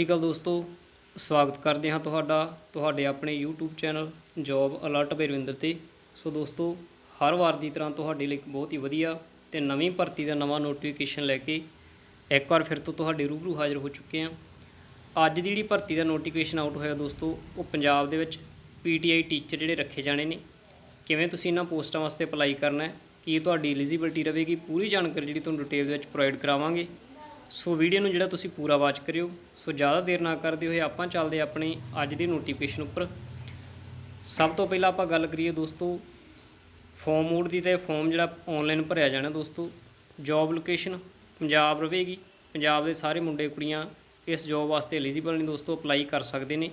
ਸਤਿ ਸ਼੍ਰੀ ਅਕਾਲ ਦੋਸਤੋ, ਸਵਾਗਤ ਕਰਦੇ ਹਾਂ ਤੁਹਾਡਾ, ਤੁਹਾਡੇ ਆਪਣੇ YouTube channel job alert Berwinder ਤੇ। ਸੋ ਦੋਸਤੋ, ਹਰ ਵਾਰ ਦੀ ਤਰ੍ਹਾਂ ਤੁਹਾਡੇ ਲਈ ਇੱਕ ਬਹੁਤ ਹੀ ਵਧੀਆ ਤੇ ਨਵੀਂ ਭਰਤੀ ਦਾ ਨਵਾਂ ਨੋਟੀਫਿਕੇਸ਼ਨ ਲੈ ਕੇ ਇੱਕ ਵਾਰ ਫਿਰ ਤੋਂ ਤੁਹਾਡੇ ਰੂਬਰੂ ਹਾਜ਼ਰ ਹੋ ਚੁੱਕੇ ਹਾਂ। ਅੱਜ ਦੀ ਜਿਹੜੀ ਭਰਤੀ ਦਾ ਨੋਟੀਫਿਕੇਸ਼ਨ ਆਊਟ ਹੋਇਆ ਦੋਸਤੋ, ਉਹ ਪੰਜਾਬ ਦੇ ਵਿੱਚ PTI ਟੀਚਰ ਜਿਹੜੇ ਰੱਖੇ ਜਾਣੇ ਨੇ। ਕਿਵੇਂ ਤੁਸੀਂ ਇਹਨਾਂ ਪੋਸਟਾਂ ਵਾਸਤੇ ਅਪਲਾਈ ਕਰਨਾ ਹੈ? ਕੀ ਤੁਹਾਡੀ ਐਲੀਜੀਬਿਲਟੀ ਰਹੇਗੀ? ਪੂਰੀ ਜਾਣਕਾਰੀ ਜਿਹੜੀ ਤੁਹਾਨੂੰ ਡਿਟੇਲ ਦੇ ਵਿੱਚ ਪ੍ਰੋਵਾਈਡ ਕਰਾਵਾਂਗੇ। ਸੋ ਵੀਡੀਓ ਨੂੰ ਜਿਹੜਾ ਤੁਸੀਂ ਪੂਰਾ ਵਾਚ ਕਰਿਓ। ਸੋ ਜ਼ਿਆਦਾ ਦੇਰ ਨਾ ਕਰਦੇ ਹੋਏ ਆਪਾਂ ਚੱਲਦੇ ਆਪਣੇ ਅੱਜ ਦੀ ਨੋਟੀਫਿਕੇਸ਼ਨ ਉੱਪਰ। ਸਭ ਤੋਂ ਪਹਿਲਾਂ ਆਪਾਂ ਗੱਲ ਕਰੀਏ ਦੋਸਤੋ ਫਾਰਮ ਮੋਡ ਦੀ ਤੇ ਫਾਰਮ ਜਿਹੜਾ ਆਨਲਾਈਨ ਭਰਿਆ ਜਾਣਾ ਦੋਸਤੋ ਜੌਬ ਲੋਕੇਸ਼ਨ ਪੰਜਾਬ ਰਹੇਗੀ। ਪੰਜਾਬ ਦੇ ਸਾਰੇ ਮੁੰਡੇ ਕੁੜੀਆਂ ਇਸ ਜੌਬ ਵਾਸਤੇ ਐਲੀਜੀਬਲ ਨੇ ਦੋਸਤੋ ਅਪਲਾਈ ਕਰ ਸਕਦੇ ਨੇ।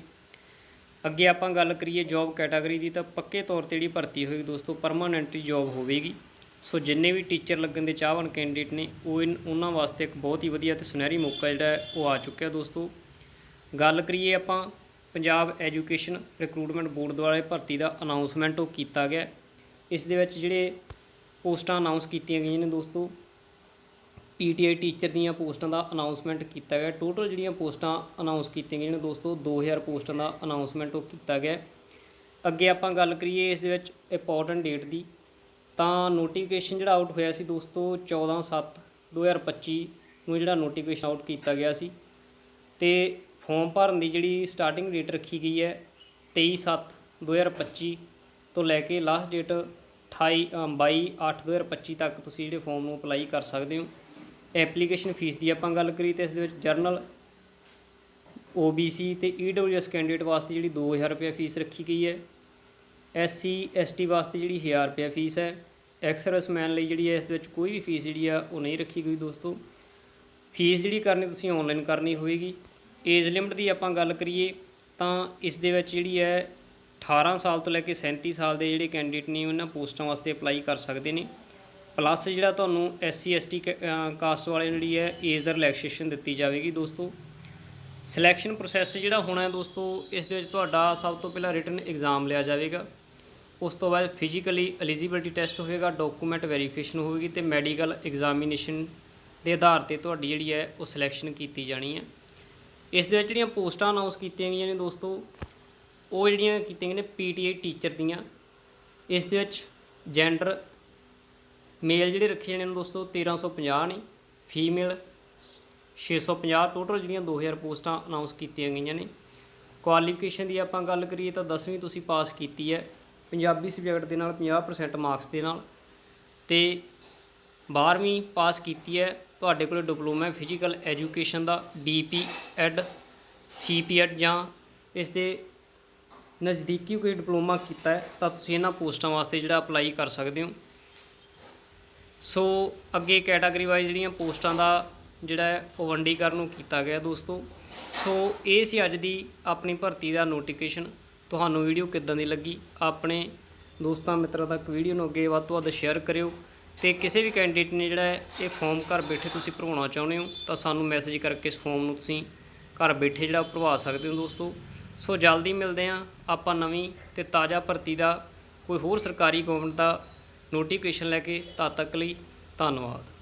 ਅੱਗੇ ਆਪਾਂ ਗੱਲ ਕਰੀਏ ਜੌਬ ਕੈਟਾਗਰੀ ਦੀ ਤਾਂ ਪੱਕੇ ਤੌਰ ਤੇ ਜਿਹੜੀ ਭਰਤੀ ਹੋਏਗੀ ਦੋਸਤੋ ਪਰਮਾਨੈਂਟਲੀ ਜੌਬ ਹੋਵੇਗੀ। ਸੋ ਜਿੰਨੇ ਵੀ ਟੀਚਰ ਲੱਗਣ ਦੇ ਚਾਹਵਾਨ ਕੈਂਡੀਡੇਟ ਨੇ, ਉਹ ਇਨ- ਉਹਨਾਂ ਵਾਸਤੇ ਇੱਕ ਬਹੁਤ ਹੀ ਵਧੀਆ ਤੇ ਸੁਨਹਿਰੀ ਮੌਕਾ ਜਿਹੜਾ ਉਹ ਆ ਚੁੱਕਿਆ ਦੋਸਤੋ। ਗੱਲ ਕਰੀਏ ਆਪਾਂ ਪੰਜਾਬ ਐਜੂਕੇਸ਼ਨ ਰਿਕਰੂਟਮੈਂਟ ਬੋਰਡ ਦੁਆਰਾ ਭਰਤੀ ਦਾ ਅਨਾਉਂਸਮੈਂਟ ਉਹ ਕੀਤਾ ਗਿਆ ਇਸ ਦੇ ਵਿੱਚ ਜਿਹੜੇ ਪੋਸਟਾਂ ਅਨਾਉਂਸ ਕੀਤੀਆਂ ਗਈਆਂ ਨੇ ਦੋਸਤੋ, ਪੀਟੀਆਈ ਟੀਚਰ ਦੀਆਂ ਪੋਸਟਾਂ ਦਾ ਅਨਾਉਂਸਮੈਂਟ ਕੀਤਾ ਗਿਆ ਟੋਟਲ ਜਿਹੜੀਆਂ ਪੋਸਟਾਂ ਅਨਾਉਂਸ ਕੀਤੀਆਂ ਗਈਆਂ ਨੇ ਦੋਸਤੋ 2000 ਪੋਸਟਾਂ ਦਾ ਅਨਾਉਂਸਮੈਂਟ ਉਹ ਕੀਤਾ ਗਿਆ ਅੱਗੇ ਆਪਾਂ ਗੱਲ ਕਰੀਏ ਇਸ ਦੇ ਵਿੱਚ ਇੰਪੋਰਟੈਂਟ ਡੇਟ ਦੀ। ਤਾਂ ਨੋਟੀਫਿਕੇਸ਼ਨ ਜਿਹੜਾ ਆਊਟ ਹੋਇਆ ਸੀ ਦੋਸਤੋ 14/7/2025 ਨੂੰ ਜਿਹੜਾ ਨੋਟੀਫਿਕੇਸ਼ਨ ਆਊਟ ਕੀਤਾ ਗਿਆ ਸੀ। ਤੇ ਫਾਰਮ ਭਰਨ ਦੀ ਜਿਹੜੀ ਸਟਾਰਟਿੰਗ ਡੇਟ ਰੱਖੀ ਗਈ ਹੈ 23/7/2025 ਤੋਂ ਲੈ ਕੇ ਲਾਸਟ ਡੇਟ 28 22/8/2025 ਤੱਕ ਤੁਸੀਂ ਜਿਹੜੇ ਫਾਰਮ ਨੂੰ ਅਪਲਾਈ ਕਰ ਸਕਦੇ ਹੋ। ਐਪਲੀਕੇਸ਼ਨ ਫੀਸ ਦੀ ਆਪਾਂ ਗੱਲ ਕਰੀ ਤੇ ਇਸ ਦੇ ਵਿੱਚ ਜਰਨਲ OBC ਤੇ EWS ਕੈਂਡੀਡੇਟ ਵਾਸਤੇ ਜਿਹੜੀ 2000 ਰੁਪਏ ਫੀਸ ਰੱਖੀ ਗਈ ਹੈ। SC ST ਵਾਸਤੇ ਜਿਹੜੀ 1000 ਰੁਪਏ ਫੀਸ ਹੈ ਐਕਸਰਸਮੈਨ ਲਈ ਜਿਹੜੀ ਹੈ, ਇਸ ਦੇ ਵਿੱਚ ਕੋਈ ਵੀ ਫੀਸ ਜਿਹੜੀ ਆ, ਉਹ ਨਹੀਂ ਰੱਖੀ ਗਈ ਦੋਸਤੋ। ਫੀਸ ਜਿਹੜੀ ਕਰਨੀ ਤੁਸੀਂ ਆਨਲਾਈਨ ਕਰਨੀ ਹੋਏਗੀ। ਏਜ ਲਿਮਟ ਦੀ ਆਪਾਂ ਗੱਲ ਕਰੀਏ, ਤਾਂ ਇਸ ਦੇ ਵਿੱਚ ਜਿਹੜੀ ਹੈ 18 ਸਾਲ ਤੋਂ ਲੈ ਕੇ 37 ਸਾਲ ਦੇ ਜਿਹੜੇ ਕੈਂਡੀਡੇਟ ਨੇ, ਉਹਨਾਂ ਪੋਸਟਾਂ ਵਾਸਤੇ ਅਪਲਾਈ ਕਰ ਸਕਦੇ ਨੇ। ਪਲੱਸ ਜਿਹੜਾ ਤੁਹਾਨੂੰ SC ST ਕਾਸਟ ਵਾਲੇ ਜਿਹੜੀ ਹੈ ਏਜ ਦਾ ਰਿਲੈਕਸੇਸ਼ਨ ਦਿੱਤੀ ਜਾਵੇਗੀ ਦੋਸਤੋ। ਸਿਲੈਕਸ਼ਨ ਪ੍ਰੋਸੈਸ ਜਿਹੜਾ ਹੋਣਾ ਹੈ ਦੋਸਤੋ, ਇਸ ਦੇ ਵਿੱਚ ਤੁਹਾਡਾ ਸਭ ਤੋਂ ਪਹਿਲਾਂ ਰਿਟਨ ਐਗਜ਼ਾਮ ਲਿਆ ਜਾਵੇਗਾ। ਉਸ ਤੋਂ ਬਾਅਦ ਫਿਜ਼ੀਕਲੀ ਐਲੀਜੀਬਿਲਟੀ ਟੈਸਟ ਹੋਵੇਗਾ ਡਾਕੂਮੈਂਟ ਵੈਰੀਫਿਕੇਸ਼ਨ ਹੋਵੇਗੀ ਤੇ ਮੈਡੀਕਲ ਐਗਜ਼ਾਮੀਨੇਸ਼ਨ ਦੇ ਆਧਾਰ ਤੇ ਤੁਹਾਡੀ ਜਿਹੜੀ ਹੈ ਉਹ ਸਿਲੈਕਸ਼ਨ ਕੀਤੀ ਜਾਣੀ ਹੈ। ਇਸ ਦੇ ਵਿੱਚ ਜਿਹੜੀਆਂ ਪੋਸਟਾਂ ਅਨਾਉਂਸ ਕੀਤੀਆਂ ਗਈਆਂ ਨੇ ਦੋਸਤੋ, ਉਹ ਜਿਹੜੀਆਂ ਕੀਤੀਆਂ ਗਈਆਂ ਨੇ ਪੀਟੀਆਈ ਟੀਚਰ ਦੀਆਂ। ਇਸ ਦੇ ਵਿੱਚ ਜੈਂਡਰ ਮੇਲ ਜਿਹੜੇ ਰੱਖੇ ਜਾਣੇ ਨੇ ਦੋਸਤੋ 1350 ਨੇ ਫੀਮੇਲ 650 ਟੋਟਲ ਜਿਹੜੀਆਂ 2000 ਪੋਸਟਾਂ ਅਨਾਉਂਸ ਕੀਤੀਆਂ ਗਈਆਂ ਨੇ। ਕੁਆਲੀਫਿਕੇਸ਼ਨ ਦੀ ਆਪਾਂ ਗੱਲ ਕਰੀਏ ਤਾਂ 10ਵੀਂ ਤੁਸੀਂ ਪਾਸ ਕੀਤੀ ਹੈ। ਪੰਜਾਬੀ ਸਬਜੈਕਟ ਦੇ ਨਾਲ 50% ਮਾਰਕਸ ਦੇ ਨਾਲ ਤੇ 12ਵੀਂ ਪਾਸ ਕੀਤੀ ਹੈ। ਤੁਹਾਡੇ ਕੋਲ ਡਿਪਲੋਮਾ ਹੈ ਫਿਜ਼ੀਕਲ ਐਜੂਕੇਸ਼ਨ ਦਾ ਡੀਪੀ ਐਡ ਸੀਪੀ ਐਡ ਜਾਂ ਇਸ ਦੇ ਨਜ਼ਦੀਕੀ ਕੋਈ ਡਿਪਲੋਮਾ ਕੀਤਾ ਹੈ ਤਾਂ ਤੁਸੀਂ ਇਹਨਾਂ ਪੋਸਟਾਂ ਵਾਸਤੇ ਜਿਹੜਾ ਅਪਲਾਈ ਕਰ ਸਕਦੇ ਹੋ। ਸੋ ਅੱਗੇ ਕੈਟਾਗਰੀ ਵਾਈਜ਼ ਜਿਹੜੀਆਂ ਪੋਸਟਾਂ ਦਾ ਜਿਹੜਾ ਹੈ, ਉਹ ਵੰਡੀਕਰਨ ਨੂੰ ਕੀਤਾ ਗਿਆ ਦੋਸਤੋ। ਸੋ ਇਹ ਸੀ ਅੱਜ ਦੀ ਆਪਣੀ ਭਰਤੀ ਦਾ ਨੋਟੀਫਿਕੇਸ਼ਨ ਤੁਹਾਨੂੰ ਵੀਡੀਓ ਕਿੱਦਾਂ ਦੀ ਲੱਗੀ? ਆਪਣੇ ਦੋਸਤਾਂ ਮਿੱਤਰਾਂ ਤੱਕ ਵੀਡੀਓ ਨੂੰ ਅੱਗੇ ਵੱਧ ਤੋਂ ਵੱਧ ਸ਼ੇਅਰ ਕਰਿਓ। ਤੇ ਕਿਸੇ ਵੀ ਕੈਂਡੀਡੇਟ ਨੇ ਜਿਹੜਾ ਇਹ ਫਾਰਮ ਘਰ ਬੈਠੇ ਤੁਸੀਂ ਭਰਵਾਉਣਾ ਚਾਹੁੰਦੇ ਹੋ, ਤਾਂ ਸਾਨੂੰ ਮੈਸੇਜ ਕਰਕੇ ਇਸ ਫਾਰਮ ਨੂੰ ਤੁਸੀਂ ਘਰ ਬੈਠੇ ਜਿਹੜਾ ਭਰਵਾ ਸਕਦੇ ਹੋ ਦੋਸਤੋ। ਸੋ ਜਲਦੀ ਮਿਲਦੇ ਹਾਂ ਆਪਾਂ ਨਵੀਂ ਤੇ ਤਾਜ਼ਾ ਭਰਤੀ ਦਾ ਕੋਈ ਹੋਰ ਸਰਕਾਰੀ ਗਵਰਨਮੈਂਟ ਦਾ ਨੋਟੀਫਿਕੇਸ਼ਨ ਲੈ ਕੇ। ਤਦ ਤੱਕ ਲਈ ਧੰਨਵਾਦ।